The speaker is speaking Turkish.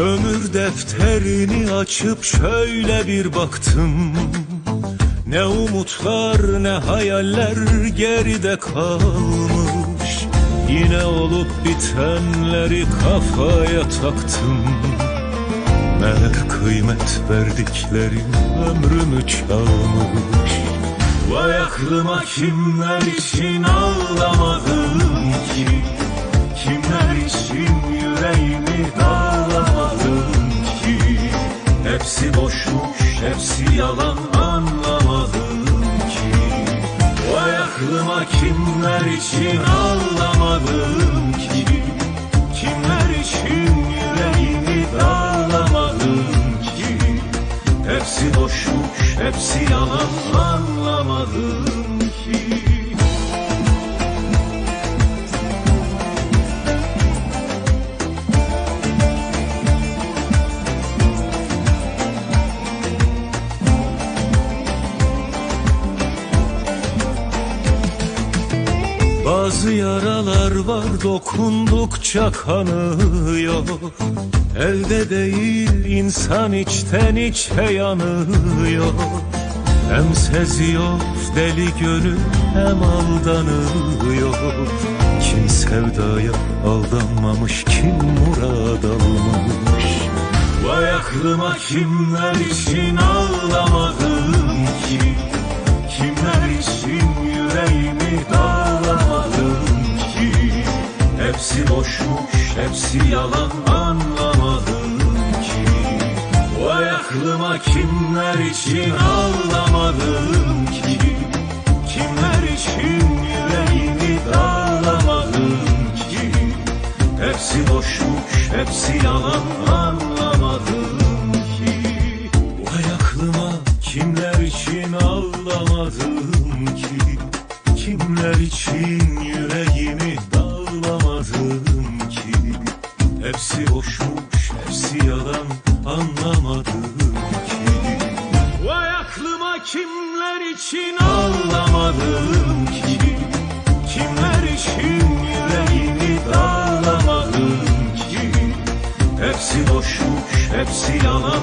Ömür defterini açıp şöyle bir baktım. Ne umutlar ne hayaller geride kalmış. Yine olup bitenleri kafaya taktım. Meğer kıymet verdiklerim ömrümü çalmış. Vay aklıma kimler için ağlamadım hepsi yalan anlamadım ki. Vay aklıma kimler için ağlamadım ki? Kimler için yüreğimi dağlamadım ki? Hepsi boşmuş, hepsi yalan anlamadım ki Bazı yaralar var dokundukça kanıyor Elde değil insan içten içe yanıyor Hem seziyor deli gönül hem aldanıyor Kim sevdaya aldanmamış kim murad almış Vay aklıma kimler için ağlamadım ki? Kimler için Hepsi boşmuş, hepsi yalan anlamadım ki. Vay aklıma kimler için ağlamadım ki? Kimler için yüreğimi dağlamadım ki? Hepsi boşmuş, hepsi yalan anlamadım ki. Vay aklıma kimler için ağlamadım ki? Kimler için yüreğimi anlamadım ki. Vay aklıma kimler için ağlamadım ki? Kimler için yüreğimi dağlamadım ki? Hepsi boşmuş, hepsi yalan